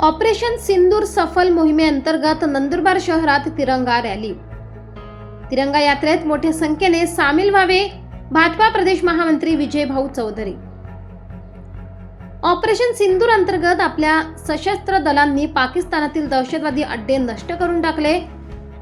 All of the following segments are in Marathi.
ऑपरेशन सिंदूर सफल मोहिमेअंतर्गत नंदुरबार शहरात तिरंगा रॅली. तिरंगा यात्रेत मोठ्या संख्येने सामील व्हावे भाजपा प्रदेश महामंत्री विजय भाऊ चौधरी. ऑपरेशन सिंदूर अंतर्गत आपल्या सशस्त्र दलांनी पाकिस्तानातील दहशतवादी अड्डे नष्ट करून टाकले.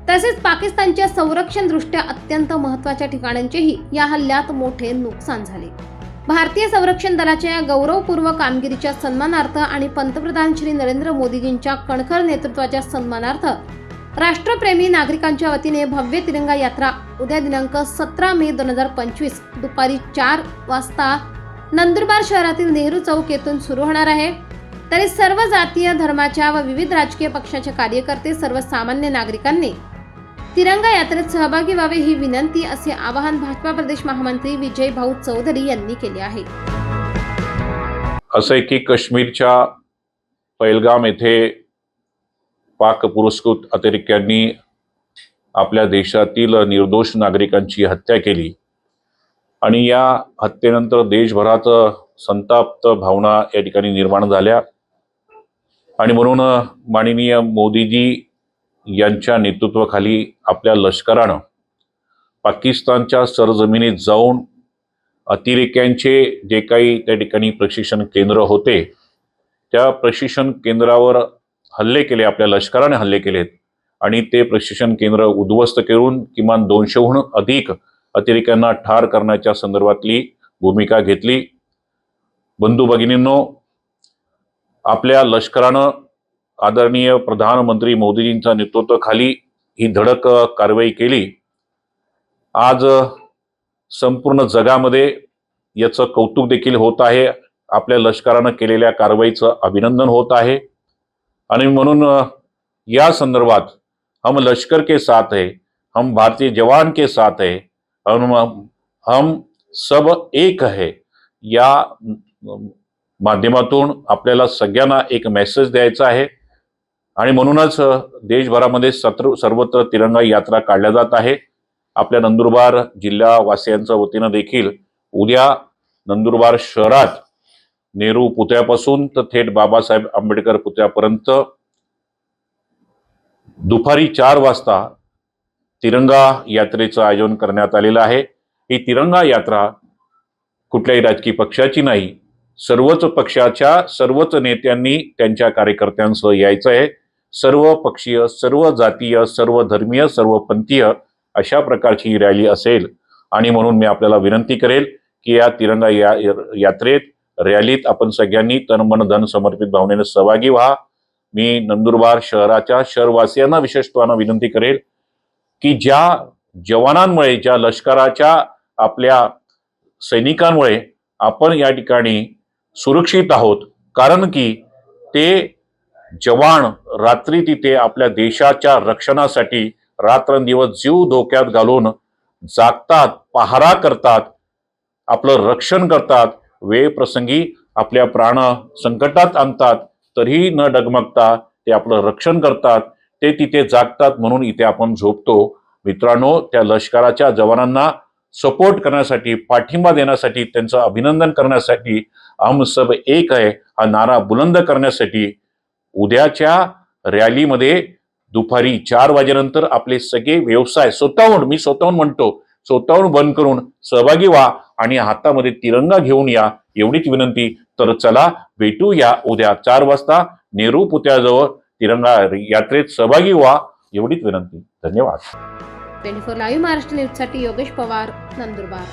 तसेच पाकिस्तानच्या संरक्षण दृष्ट्या अत्यंत महत्त्वाच्या ठिकाणांचेही या हल्ल्यात मोठे नुकसान झाले. भारतीय संरक्षण दलाच्या या गौरवपूर्व कामगिरीच्या सन्मानार्थ आणि पंतप्रधान श्री नरेंद्र मोदीजींच्या कणखर नेतृत्वाच्या सन्मानार्थ राष्ट्रप्रेमी नागरिकांच्या वतीने भव्य तिरंगा यात्रा उद्या दिनांक सतरा मे दोन हजार पंचवीस दुपारी चार वाजता नंदुरबार शहरातील नेहरू चौक येथून सुरू होणार आहे. तरी सर्व जातीय धर्माच्या व विविध राजकीय पक्षाचे कार्यकर्ते सर्वसामान्य नागरिकांनी तिरंगा यात्रेत सहभागी व्हावे ही विनंती असे आवाहन भाजपा प्रदेश महामंत्री विजय भाऊ चौधरी यांनी केले आहे. असं आहे की काश्मीरच्या पैलगाम येथे पाक पुरस्कृत अतिरेक्यांनी आपल्या देशातील निर्दोष नागरिकांची हत्या केली. आणि या हत्येनंतर देशभरात संताप्त भावना या ठिकाणी निर्माण झाल्या. आणि म्हणून माननीय मोदीजी यांच्या नेतृत्वाखाली आपल्या लष्करानं पाकिस्तानच्या सरजमिनीत जाऊन अतिरेक्यांचे जे काही त्या ठिकाणी प्रशिक्षण केंद्र होते त्या प्रशिक्षण केंद्रावर हल्ले केले आपल्या लष्कराने हल्ले केलेत. आणि ते प्रशिक्षण केंद्र उद्ध्वस्त करून किमान दोनशेहून अधिक अतिरेक्यांना ठार करण्याच्या संदर्भातली भूमिका घेतली. बंधू भगिनींनो आपल्या लष्करानं आदरणीय प्रधानमंत्री मोदीजींच्या नेतृत्वाखाली ही धडक कारवाई केली. आज संपूर्ण जगामध्ये याचं कौतुक देखील होत आहे. आपल्या लष्करानं केलेल्या कारवाईचं अभिनंदन होत आहे. आणि म्हणून या संदर्भात हम लष्कर के साथ है हम भारतीय जवान के साथ है हम हम सब एक है. या माध्यमातून आपल्याला सगळ्यांना एक मेसेज द्यायचा आहे. आणि म्हणूनच देशभरामध्ये सत्र सर्वत्र तिरंगा यात्रा काढल्या जात आहे. आपल्या नंदुरबार जिल्हा वासियांच्या वतीनं देखील उद्या नंदुरबार शहरात नेहरू पुतळ्यापासून तर थेट बाबासाहेब आंबेडकर पुतळ्यापर्यंत दुपारी चार वाजता तिरंगा यात्रेचं आयोजन करण्यात आलेलं आहे. ही तिरंगा यात्रा कुठल्याही राजकीय पक्षाची नाही सर्वच पक्षाच्या सर्वच नेत्यांनी त्यांच्या कार्यकर्त्यांसह यायचं आहे. सर्व पक्षीय सर्व जातीय सर्व धर्मीय सर्व पंथीय अशा प्रकारची ही रॅली असेल. आणि म्हणून मी आपल्याला विनंती करेल की या तिरंगा या यात्रेत रॅलीत आपण सगळ्यांनी तन मन धन समर्पित भावनेने सहभागी व्हा. मी नंदुरबार शहराच्या शहरवासियांना विशेषत्वानं विनंती करेल की ज्या जवानांमुळे ज्या लष्कराच्या आपल्या सैनिकांमुळे आपण या ठिकाणी सुरक्षित आहोत कारण की ते जवान रात्री तिथे आपल्या देशाच्या रक्षणासाठी रात्रंदिवस जीव धोक्यात घालून जागतात पहारा करतात आपलं रक्षण करतात वेळ प्रसंगी आपल्या प्राण संकटात आणतात तरीही न डगमगता ते आपलं रक्षण करतात ते तिथे जागतात म्हणून इथे आपण झोपतो. मित्रांनो त्या लष्कराच्या जवानांना सपोर्ट करण्यासाठी पाठिंबा देण्यासाठी त्यांचं अभिनंदन करण्यासाठी हम सब एक आहे हा नारा बुलंद करण्यासाठी उद्याच्या रॅलीमध्ये दुपारी चार वाजेनंतर आपले सगळे व्यवसाय स्वतःहून मी स्वतःहून म्हणतो स्वतःहून बंद करून सहभागी व्हा आणि हातामध्ये तिरंगा घेऊन या एवढीच विनंती. तर चला भेटू या उद्या चार वाजता नेहरू पुतळ्याजवळ. तिरंगा यात्रेत सहभागी व्हा एवढीच विनंती. धन्यवाद. ट्वेंटी फोर लाईव्ह महाराष्ट्र न्यूजसाठी योगेश पवार नंदुरबार.